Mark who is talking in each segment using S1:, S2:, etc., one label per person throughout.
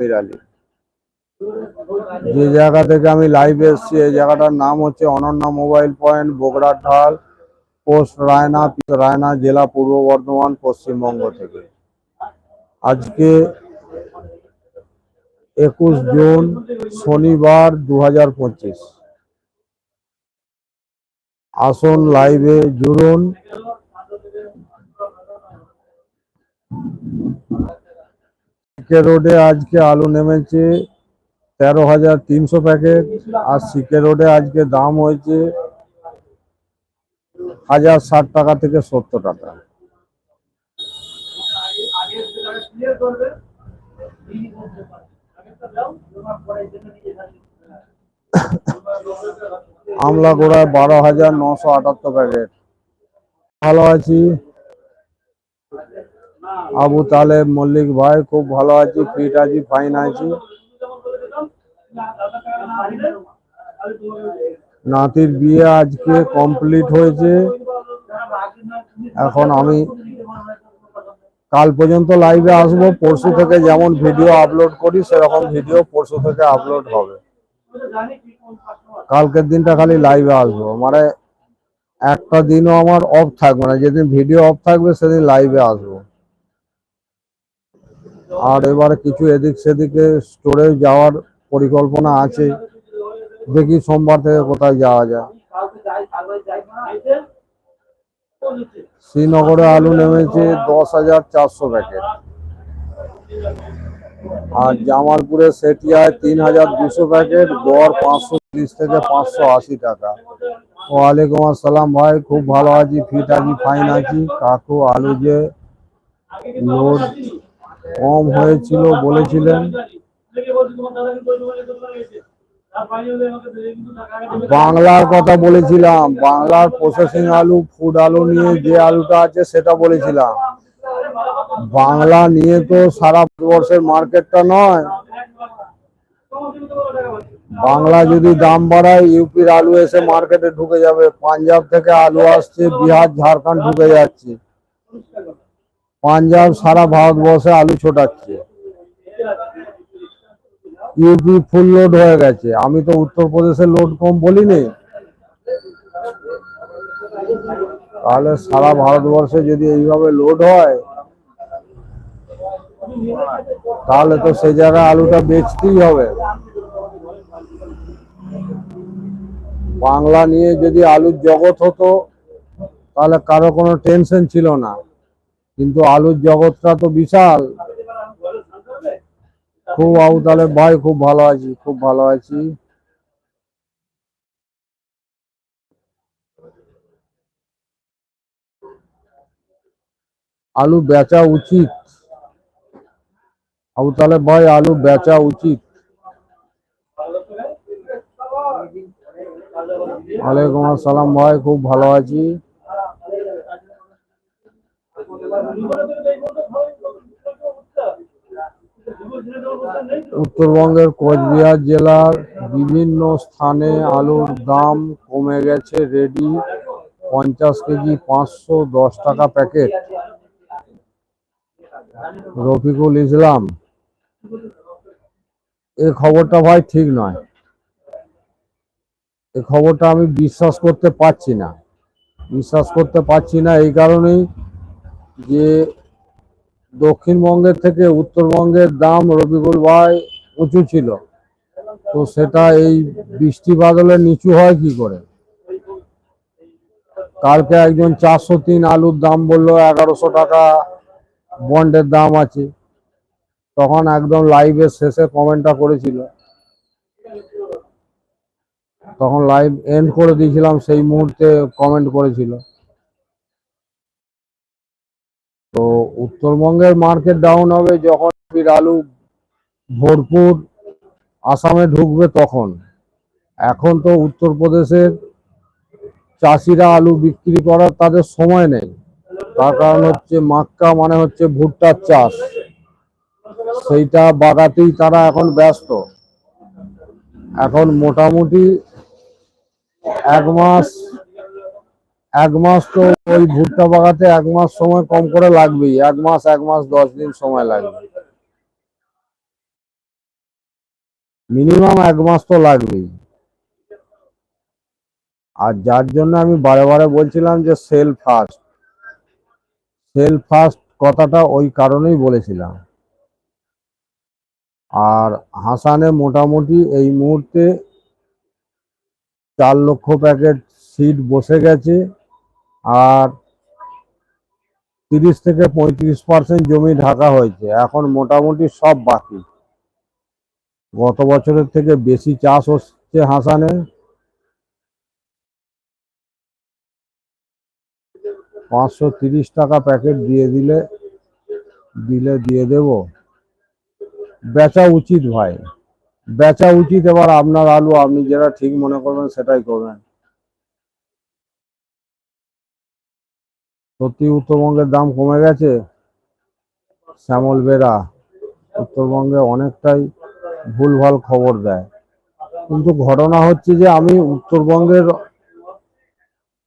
S1: আমির আলী। যে জায়গা থেকে আমি লাইভে এসেছি, এই জায়গাটার নাম হচ্ছে অনন্যা মোবাইল পয়েন্ট, বগড়ার ঢাল, পোস্ট রায়না রায়না জেলা পূর্ব বর্ধমান, পশ্চিমবঙ্গ থেকে। আজকে একুশ জুন, শনিবার দু আসুন লাইভে জুড়ুন। সিকে রোডে, আজকে আলু নেমেছে তেরো হাজার তিনশো প্যাকেট আর সিকে রোডে আজকে দাম হয়েছে হাজার ষাট টাকা থেকে সত্তর টাকা। আমলা গোড়ায় বারো হাজার নশো আটাত্তর প্যাকেট। ভালো আছি। আবু তালেব, মল্লিক ভাই খুব ভালো আছি ফিট আছি ফাইন আছি। নাতির বিয়ে আজকে কমপ্লিট হয়েছে। এখন আমি কাল পর্যন্ত লাইভে আসব, পরশু থেকে যেমন ভিডিও আপলোড করি, সেরকম ভিডিও পরশু থেকে আপলোড হবে। কালকের দিনটা খালি লাইভে আসব। মানে একটা দিনও আমার অফ থাকবে না, যেদিন ভিডিও অফ থাকবে, সেদিন লাইভে আসব। আর এবারে কিছু এদিক সেদিকে স্টোরে যাওয়ার পরিকল্পনা আছে। দেখি সোমবার থেকে কোথায় যাওয়া যায়। শ্রীনগরে আলু নেমেছে দশ হাজার চারশো প্যাকেট। আর জামালপুরে সেটিয়ায় তিন হাজার দুশো প্যাকেট গড় পাঁচশো তিরিশ থেকে পাঁচশো আশি টাকা। ওয়ালাইকুম আসসালাম ভাই, খুব ভালো আছি ফিট আছি ফাইন আছি। কাকু, আলু যে লোড কম হয়েছিল বলেছিলেন। বাংলার কথা বলেছিলাম, বাংলার প্রসেসিং আলু ফুড আলু নিয়ে যে আলুটা আছে সেটা বলেছিলাম। বাংলা নিয়ে তো সারা বর্ষের মার্কেটটা নয়। বাংলা যদি দাম বাড়ায়, ইউপির আলু এসে মার্কেটে ঢুকে যাবে। পাঞ্জাব থেকে আলু আসছে, বিহার, ঝাড়খণ্ড ঢুকে যাচ্ছে। পাঞ্জাব সারা ভারতবর্ষে আলু ছোটাচ্ছে। ইউপি ফুল লোড হয়ে গেছে। আমি তো উত্তরপ্রদেশের লোড কম বলিনি। তাহলে সারা ভারতবর্ষে যদি এইভাবে লোড হয়, তাহলে তো সে জায়গায় আলুটা বেচতেই হবে। বাংলা নিয়ে যদি আলুর জগৎ হতো, তাহলে কারও কোনো টেনশন ছিল না। কিন্তু আলুর জগৎটা তো বিশাল। খুব আবু তাহলে ভাই, খুব ভালো আছি, খুব ভালো আছি। আলু বেচা উচিত। আবু তাহলে ভাই, আলু বেচা উচিত। ওয়ালাইকুম আসসালাম ভাই, খুব ভালো আছি। উত্তরবঙ্গের কোচবিহার জেলার বিভিন্ন স্থানে আলুর দাম কমে গেছে রেডি পঞ্চাশ কেজি পাঁচশো দশ টাকা প্যাকেট। রফিকুল ইসলাম, এ খবরটা ভাই ঠিক নয়। এ খবরটা আমি বিশ্বাস করতে পারছি না। বিশ্বাস করতে পারছি না, এই কারণেই যে দক্ষিণবঙ্গের থেকে উত্তরবঙ্গের দাম রবিকুল ভাই উঁচু ছিল, তো সেটা এই বৃষ্টি বাদলে নিচু হয় কি করে? কালকে একজন চারশো তিন আলুর দাম বলল এগারোশো টাকা বন্ডের দাম আছে। তখন একদম লাইভের শেষে কমেন্টটা করেছিল। তখন লাইভ এন্ড করে দিয়েছিলাম, সেই মুহূর্তে কমেন্ট করেছিল। তো উত্তরবঙ্গের মার্কেট ডাউন হবে যখন আলু ভরপুর আসামে ঢুকবে তখন। এখন তো উত্তরপ্রদেশের চাষিরা আলু বিক্রি করার তাদের সময় নেই। তার কারণ হচ্ছে মাক্কা মানে হচ্ছে ভুট্টার চাষ। সেইটা বাগাতেই তারা এখন ব্যস্ত। এখন মোটামুটি এক মাস এক মাস তো ওই ভুট্টা বাগাতে এক মাস সময় কম করে লাগবেই। এক মাস এক মাস, দশ দিন সময় লাগবে। মিনিমাম এক মাস তো লাগবেই। আর যার জন্য আমি বারে বারে বলছিলাম যে সেল ফার্স্ট সেল ফার্স্ট কথাটা ওই কারণেই বলেছিলাম। আর হাসানে মোটামুটি এই মুহূর্তে চার লক্ষ প্যাকেট সিট বসে গেছে। আর তিরিশ থেকে পঁয়ত্রিশ পার্সেন্ট জমি ঢাকা হয়েছে। এখন মোটামুটি সব বাকি। গত বছরের থেকে বেশি চাষ হচ্ছে হাসানে। পাঁচশো তিরিশ টাকা প্যাকেট দিয়ে দিলে দিলে দিয়ে দেব। বেচা উচিত ভাই। বেচা উচিত এবার আপনার আলু, আপনি যেটা ঠিক মনে করবেন সেটাই করবেন। সত্যি উত্তরবঙ্গের দাম কমে গেছে? শ্যামল বেরা উত্তরবঙ্গে অনেকটাই ভুলভাল খবর দেয়। কিন্তু ঘটনা হচ্ছে যে, আমি উত্তরবঙ্গের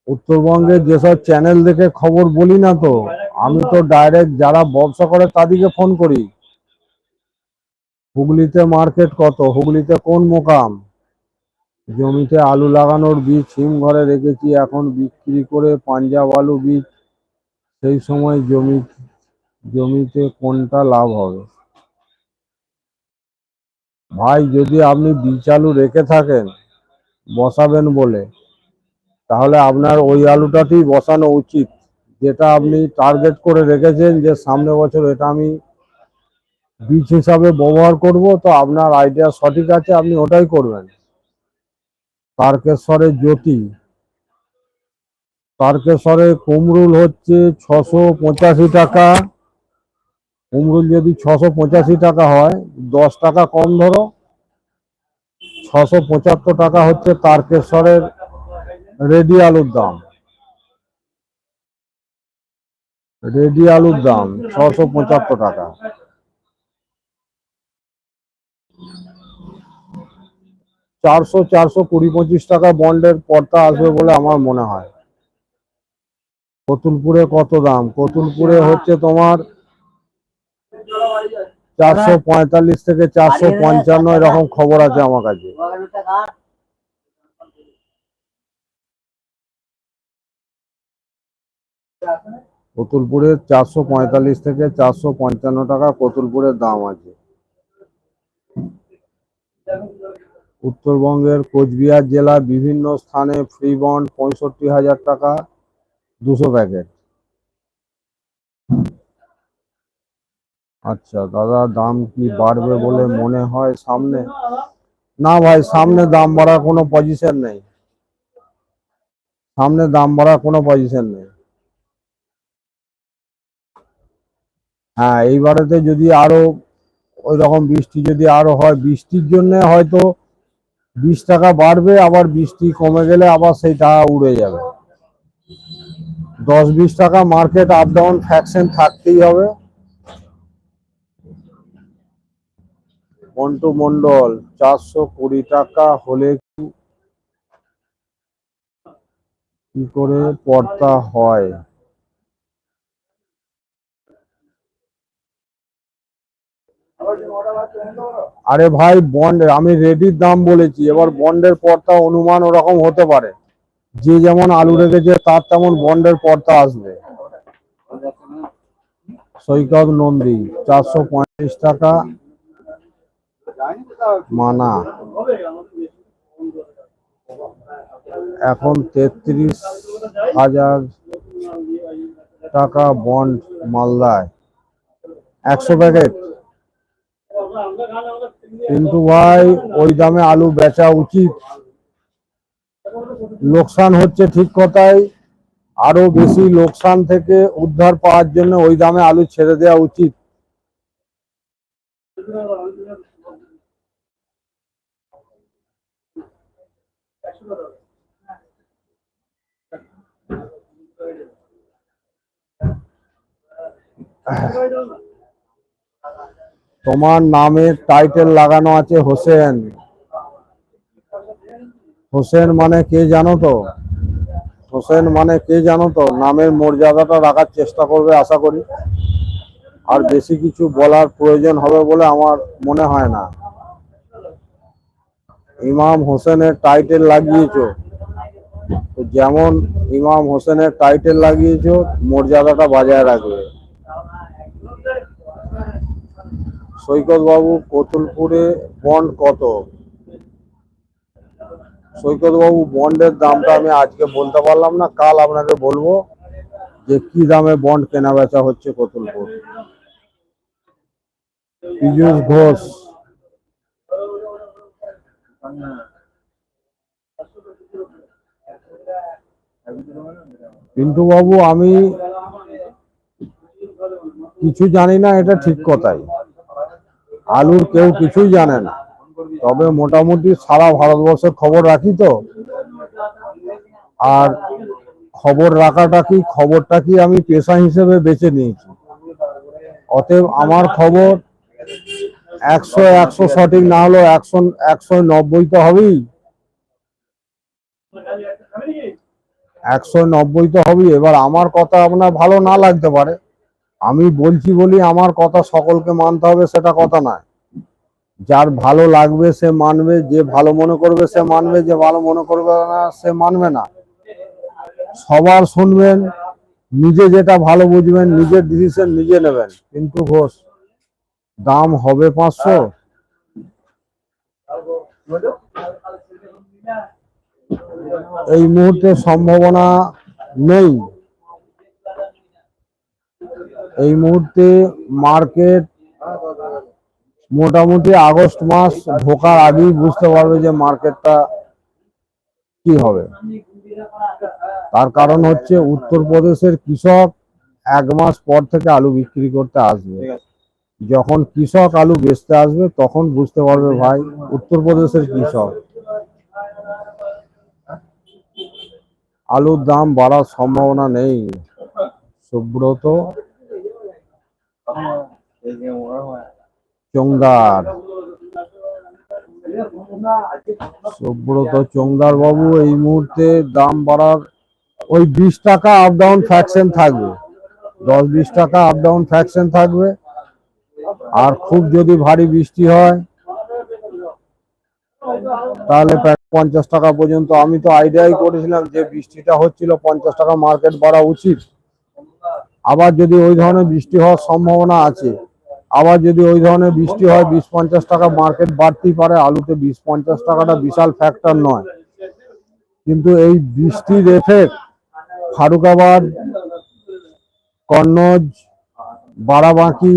S1: উত্তরবঙ্গের যেসব চ্যানেল দেখে খবর বলি না তো, আমি তো ডাইরেক্ট যারা ব্যবসা করে তাদেরকে ফোন করি। হুগলিতে মার্কেট কত? হুগলিতে কোন মোকাম? জমিতে আলু লাগানোর বীজ হিম ঘরে রেখেছি, এখন বিক্রি করে পাঞ্জাব আলু বীজ সেই সময় জমি, জমিতে কোনটা লাভ হবে? ভাই, যদি আপনি বীজ আলু রেখে থাকেন, বসাবেন বলে, তাহলে আপনার ওই আলুটাতেই বসানো উচিত। যেটা আপনি টার্গেট করে রেখেছেন যে সামনে বছর এটা আমি বীজ হিসাবে ব্যবহার করব, তো আপনার আইডিয়া সঠিক আছে, আপনি ওটাই করবেন। তারকেশ্বরের জ্যোতি। তারকেশ্বরে কুমরুল হচ্ছে ছশো পঁচাশি টাকা। কুমরুল যদি ছশো পঁচাশি টাকা হয়, দশ টাকা কম ধরো। ছশো পঁচাত্তর টাকা হচ্ছে তারকেশ্বরের রেডি আলুর দাম। রেডি আলুর দাম ছশো পঁচাত্তর টাকা। চারশো চারশো কুড়ি পঁচিশ টাকা বন্ডের পর্দা আসবে বলে আমার মনে হয়। কতুলপুরে কত দাম? কতুলপুরে হচ্ছে তোমার চারশো পঁয়তাল্লিশ থেকে চারশো পঞ্চান্ন এরকম খবর আছে আমার কাছে। কতুলপুরে চারশো পঁয়তাল্লিশ থেকে চারশো পঞ্চান্ন টাকা কতুলপুরের দাম আছে। উত্তরবঙ্গের কোচবিহার জেলার বিভিন্ন স্থানে ফ্রি বন্ড পঁয়ষট্টি হাজার টাকা দুশো প্যাকেট। আচ্ছা দাদা, দাম কি বাড়বে বলে মনে হয় সামনে? না ভাই, সামনে দাম বাড়ার কোনো পজিশন নেই। সামনে দাম বাড়ার কোনো পজিশন নেই। হ্যাঁ এইবারেতে যদি আরও ওই রকম বৃষ্টি যদি আরও হয়, বৃষ্টির জন্য হয়তো বিশ টাকা বাড়বে, আবার বৃষ্টি কমে গেলে আবার সেই টাকা উড়ে যাবে। দশ বিশ টাকা মার্কেট আপ ডাউন ফ্যাকশন থাকতেই হবে। মন্টু মন্ডল, চারশো কুড়ি টাকা হলে কি করে পড়তা হয়? আরে ভাই বন্ড আমি রেডির দাম বলেছি, এবার বন্ডের পর্তা অনুমান ওরকম হতে পারে। যে যেমন আলু রেখেছে, তার তেমন বন্ডের পর্দা আসবে। সৈকত নন্দী, চারশো পঁয়ত্রিশ টাকা। মানা। এখন তেত্রিশ হাজার টাকা বন্ড মালদায়। একশো প্যাকেট। কিন্তু ভাই, ওই দামে আলু বেচা উচিত। লোকসান হচ্ছে ঠিক কথাই। আরও বেশি লোকসান থেকে উদ্ধার পাওয়ার জন্য ওই দামে আলু ছেড়ে দেওয়া উচিত। তোমার নামে টাইটেল লাগানো আছে হোসেন। হোসেন মানে কে জানো তো? হোসেন মানে কে জানো তো? নামের মর্যাদাটা রাখার চেষ্টা করবে আশা করি। আর বেশি কিছু বলার প্রয়োজন হবে বলে আমার মনে হয় না। ইমাম হোসেনের টাইটেল লাগিয়েছ। তো যেমন ইমাম হোসেনের টাইটেল লাগিয়েছো, মর্যাদাটা বজায় রাখবে। সৈকত বাবু কতুলপুরে বন্ড কত? সৈকত বাবু বন্ডের দামটা আমি আজকে বলতে পারলাম না, কাল আপনাকে বলব যে কি দামে বন্ড কেনা বেচা হচ্ছে কতুলপুর। পীযূষ ঘোষ। পিন্টু বাবু আমি কিছু জানি না, এটা ঠিক কথাই। আলুর কেউ কিছুই জানে না। তবে মোটামুটি সারা ভারতবর্ষের খবর রাখি তো। আর খবর রাখাটা কি, খবরটা কি আমি পেশা হিসেবে বেছে নিয়েছি। অতএব আমার খবর একশো একশো সঠিক না হলেও একশো একশো নব্বই তো হবেই। একশো নব্বই তো হবেই। এবার আমার কথা আপনার ভালো না লাগতে পারে। আমি বলছি বলি আমার কথা সকলকে মানতে হবে, সেটা কথা নয়। যার ভালো লাগবে সে মানবে, যে ভালো মনে করবে সে মানবে, যে ভালো মনে করবে না সে মানবে না। সবার শুনবেন, নিজে যেটা ভালো বুঝবেন, নিজের ডিসিশন নিজে নেবেন। কিন্তু ঘোষ, দাম হবে পাঁচশো। এই মুহূর্তে সম্ভাবনা নেই। এই মুহূর্তে মার্কেট মোটামুটি আগস্ট মাস ঢোকার আগেই বুঝতে পারবে যে মার্কেটটা কি হবে। তার কারণ হচ্ছে উত্তরপ্রদেশের কৃষক এক মাস পর থেকে আলু বিক্রি করতে আসবে। যখন কৃষক আলু বেচতে আসবে তখন বুঝতে পারবে ভাই উত্তরপ্রদেশের কৃষক। আলুর দাম বাড়ার সম্ভাবনা নেই। সুব্রত। চোংদার সুব্রত চোংদার বাবু, এই মুহূর্তে দাম বাড়ার ওই বিশ টাকা আপ ডাউন ফ্যাকশন থাকবে। দশ, বিশ টাকা আপ ডাউন ফ্যাকশন থাকবে। আর খুব যদি ভারী বৃষ্টি হয়, তাহলে পঞ্চাশ টাকা পর্যন্ত। আমি তো আইডিয়াই করেছিলাম যে বৃষ্টিটা হচ্ছিল পঞ্চাশ টাকা মার্কেট বাড়া উচিত। আবার যদি ওই ধরনের বৃষ্টি হওয়ার সম্ভাবনা আছে আবার যদি ওই ধরনের বৃষ্টি হয়, বিশ পঞ্চাশ টাকা মার্কেট বাড়তেই পারে। আলুতে বিশ পঞ্চাশ টাকাটা বিশাল ফ্যাক্টর নয়। কিন্তু এই বৃষ্টির এফেক্ট ফারুকাবাদ কন্নজ বারাবাঁকি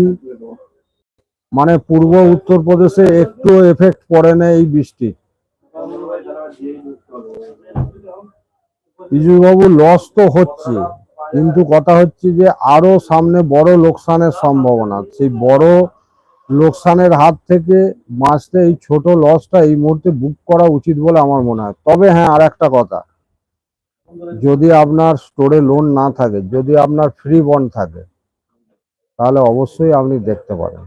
S1: মানে পূর্ব উত্তরপ্রদেশে একটু এফেক্ট পড়ে না এই বৃষ্টি। বাবু লস তো হচ্ছে কিন্তু কথা হচ্ছে যে আরও সামনে বড় লোকসানের সম্ভাবনা। সেই বড় লোকসানের হাত থেকে বাঁচতে এই ছোট লসটা এই মুহূর্তে বুক করা উচিত বলে আমার মনে হয়। তবে হ্যাঁ আর একটা কথা। যদি আপনার স্টোরে লোন না থাকে, যদি আপনার ফ্রি বন্ড থাকে, তাহলে অবশ্যই আপনি দেখতে পারেন।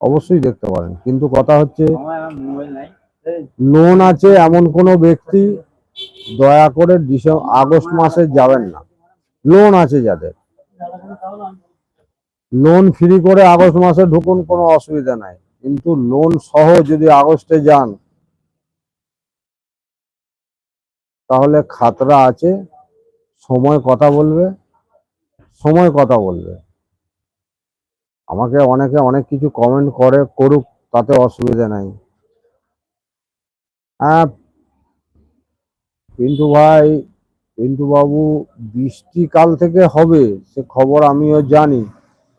S1: অবশ্যই দেখতে পারেন। কিন্তু কথা হচ্ছে লোন আছে এমন কোনো ব্যক্তি, দয়া করে ডিসেম্বর, আগস্ট মাসে যাবেন না। লোন আছে যাদের। লোন ফ্রি করে আগস্ট মাসে ঢুকুন, কোনো অসুবিধা নাই। কিন্তু লোন সহ যদি আগস্টে যান, তাহলে খাতরা আছে, সময় কথা বলবে, সময় কথা বলবে। আমাকে অনেকে অনেক কিছু কমেন্ট করে, করুক, তাতে অসুবিধা নাই। হ্যাঁ পিন্টু ভাই বাবু বৃষ্টিকাল থেকে হবে, সে খবর আমিও জানি।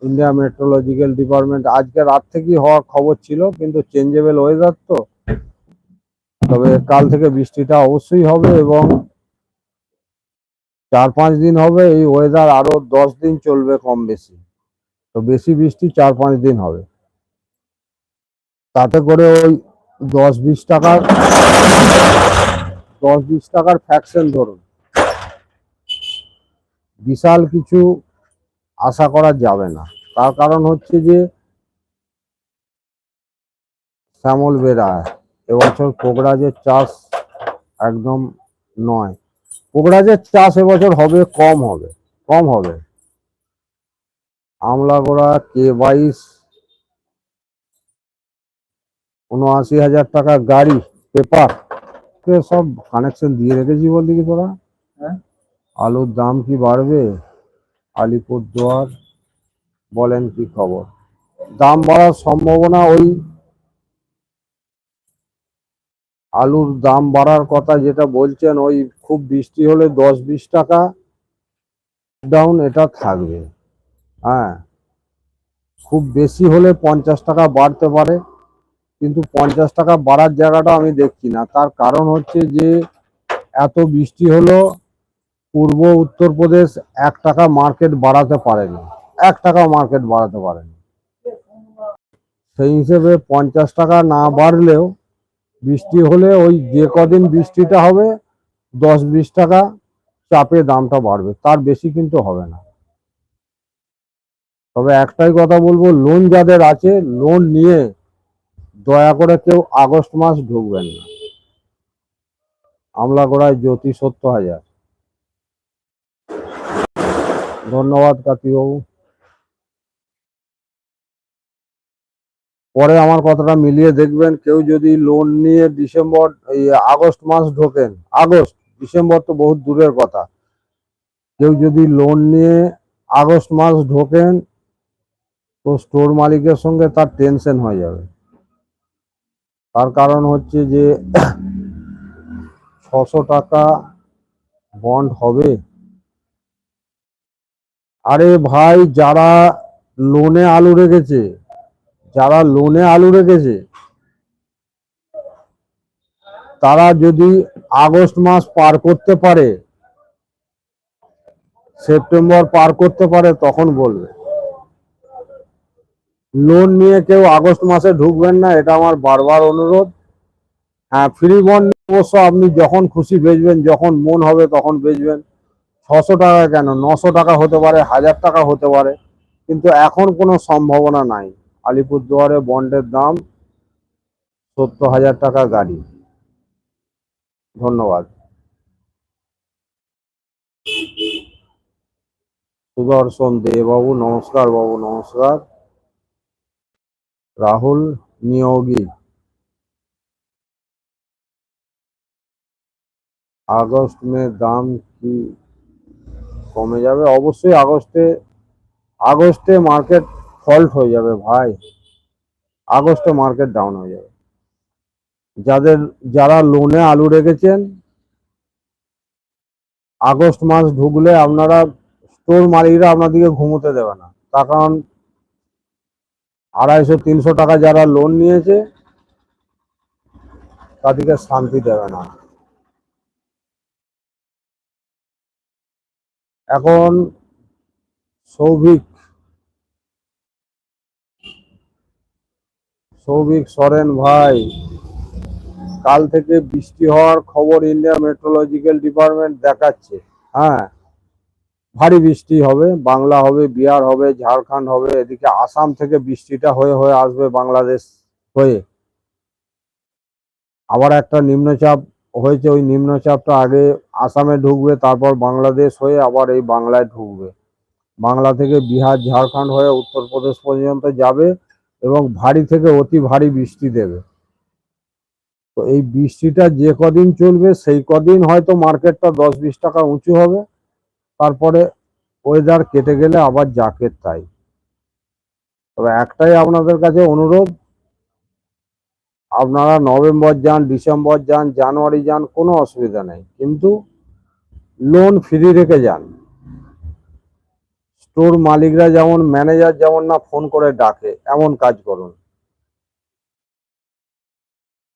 S1: ইন্ডিয়া মেট্রোলজিক্যাল ডিপার্টমেন্ট আজকে রাত থেকেই হওয়ার খবর ছিল, কিন্তু চেঞ্জেবল ওয়েদার তো। তবে কাল থেকে বৃষ্টিটা অবশ্যই হবে এবং চার পাঁচ দিন হবে, এই ওয়েদার আরও দশ দিন চলবে কম বেশি। তো বেশি বৃষ্টি চার পাঁচ দিন হবে। তাতে করে ওই দশ বিশ টাকার, দশ বিশ টাকার ফ্যাকশন ধরুন। বিশাল কিছু আশা করা যাবে না। তার কারণ হচ্ছে যে, শ্যামল বেড়া এবছর পোগরাজের চাষ একদম নয়। পোগরাজের চাষ এবছর হবে, কম হবে কম হবে। আমলাগোড়া কে বাইশ, উনআশি হাজার টাকা গাড়ি, পেপার সব কানেকশন দিয়ে রেখেছি বল দেখি তোরা? আলুর দাম কি বাড়বে? আলিপুরদুয়ার, বলেন কি খবর? দাম বাড়ার সম্ভাবনা ওই আলুর দাম বাড়ার কথা যেটা বলছেন, ওই খুব বৃষ্টি হলে দশ বিশ টাকা ডাউন এটা থাকবে। হ্যাঁ খুব বেশি হলে পঞ্চাশ টাকা বাড়তে পারে, কিন্তু পঞ্চাশ টাকা বাড়ার জায়গাটা আমি দেখছি না। তার কারণ হচ্ছে যে, এত বৃষ্টি হলো পূর্ব উত্তরপ্রদেশ এক টাকা মার্কেট বাড়াতে পারেনি। এক টাকা মার্কেট বাড়াতে পারেনি। সেই হিসেবে পঞ্চাশ টাকা না বাড়লেও বৃষ্টি হলে ওই যে কদিন বৃষ্টিটা হবে, দশ বিশ টাকা চাপে দামটা বাড়বে। তার বেশি কিন্তু হবে না। তবে একটাই কথা বলব লোন যাদের আছে লোন নিয়ে দয়া করে কেউ আগস্ট মাস ঢুকবেন না। আমলাগড়ায় জ্যোতি সত্য হাজার। ধন্যবাদ কার্তিকবাবু পরে আমার কথাটা মিলিয়ে দেখবেন, কেউ যদি লোন নিয়ে ডিসেম্বর আগস্ট মাস ঢোকেন, আগস্ট, ডিসেম্বর তো বহুত দূরের কথা। কেউ যদি লোন নিয়ে আগস্ট মাস ঢোকেন, তো স্টোর মালিকের সঙ্গে তার টেনশন হয়ে যাবে। তার কারণ হচ্ছে যে, ছশো টাকা বন্ড হবে। আরে ভাই, যারা লোনে আলু রেখেছে, যারা লোনে আলু রেখেছে, তারা যদি আগস্ট মাস পার করতে পারে, সেপ্টেম্বর পার করতে পারে, তখন বলবে। লোন নিয়ে কেউ আগস্ট মাসে ঢুকবেন না, এটা আমার বারবার অনুরোধ। হ্যাঁ ফ্রি বন্ড অবশ্য আপনি যখন খুশি বেচবেন, যখন মন হবে তখন বেচবেন। ছশো টাকা কেন? নশো টাকা হতে পারে, হাজার টাকা হতে পারে, কিন্তু এখন কোনো সম্ভাবনা নাই। আলিপুরদুয়ারে বন্ডের দাম সত্তর হাজার টাকা গাড়ি। ধন্যবাদ। সুদর্শন দে বাবু নমস্কার বাবু, নমস্কার। রাহুল নিয়োগী। আগস্ট মে দাম কি কমে যাবে। অবশ্যই আগস্টে আগস্টে মার্কেট ফল্ট হয়ে যাবে ভাই। আগস্টে মার্কেট ডাউন হয়ে যাবে। যাদের, যারা লোনে আলু রেখেছেন, আগস্ট মাস ঢুকলে আপনারা স্টোর মালিকরা আপনাদেরকে ঘুমোতে দেবে না। তার কারণ আড়াইশো, তিনশো টাকা যারা লোন নিয়েছে, তাদেরকে শান্তি দেবে না। এখন সৌভিক সৌভিক সরেন ভাই, কাল থেকে বৃষ্টি হওয়ার খবর ইন্ডিয়া মেট্রোলজিক্যাল ডিপার্টমেন্ট দেখাচ্ছে। হ্যাঁ ভারী বৃষ্টি হবে, বাংলা হবে, বিহার হবে, ঝাড়খণ্ড হবে, এদিকে আসাম থেকে বৃষ্টিটা হয়ে হয়ে আসবে বাংলাদেশ হয়ে। আবার একটা নিম্নচাপ হয়েছে ওই নিম্নচাপটা আগে আসামে ঢুকবে, তারপর বাংলাদেশ হয়ে আবার এই বাংলায় ঢুকবে। বাংলা থেকে বিহার, ঝাড়খণ্ড হয়ে উত্তরপ্রদেশ পর্যন্ত যাবে এবং ভারী থেকে অতি ভারী বৃষ্টি দেবে। তো এই বৃষ্টিটা যে কদিন চলবে, সেই কদিন হয়তো মার্কেটটা দশ বিশ টাকা উঁচু হবে। তারপরে ওয়েদার কেটে গেলে আবার যাকে তাই। তবে একটাই আপনাদের কাছে অনুরোধ আপনারা নভেম্বর যান, ডিসেম্বর যান, জানুয়ারি যান, কোনো অসুবিধা নেই। কিন্তু লোন ফ্রি রেখে যান। স্টোর মালিকরা যেমন ম্যানেজার যেমন না ফোন করে ডাকে, এমন কাজ করুন।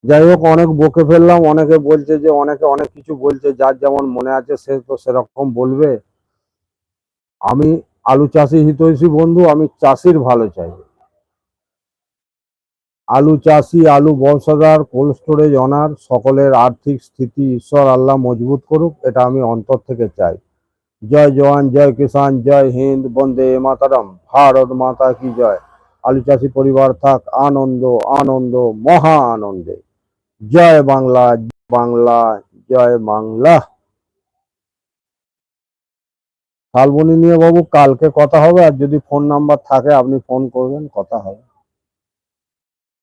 S1: যাই হোক, অনেক বকে ফেললাম, অনেকে বলছে যে, অনেকে অনেক কিছু বলছে, যার যেমন মনে আছে সে তো সেরকম বলবে। আমি আলু চাষি হিতৈষী বন্ধু, আমি চাষির ভালো চাই। আলু চাষি, আলু ব্যবসাদার কোল্ড স্টোরেজ অনার, সকলের আর্থিক স্থিতি ঈশ্বর আল্লাহ মজবুত করুক, এটা আমি অন্তর থেকে চাই। জয় জওয়ান, জয় কিষান জয় হিন্দ, বন্দে মাতারাম, ভারত মাতা কি জয়। আলু চাষি পরিবার থাক, আনন্দ আনন্দ, মহা আনন্দে। জয় বাংলা বাংলা, জয় বাংলা। শালবনি নিয়ে বাবু, কালকে কথা হবে, আর যদি ফোন নাম্বার থাকে, আপনি ফোন করবেন, কথা হবে।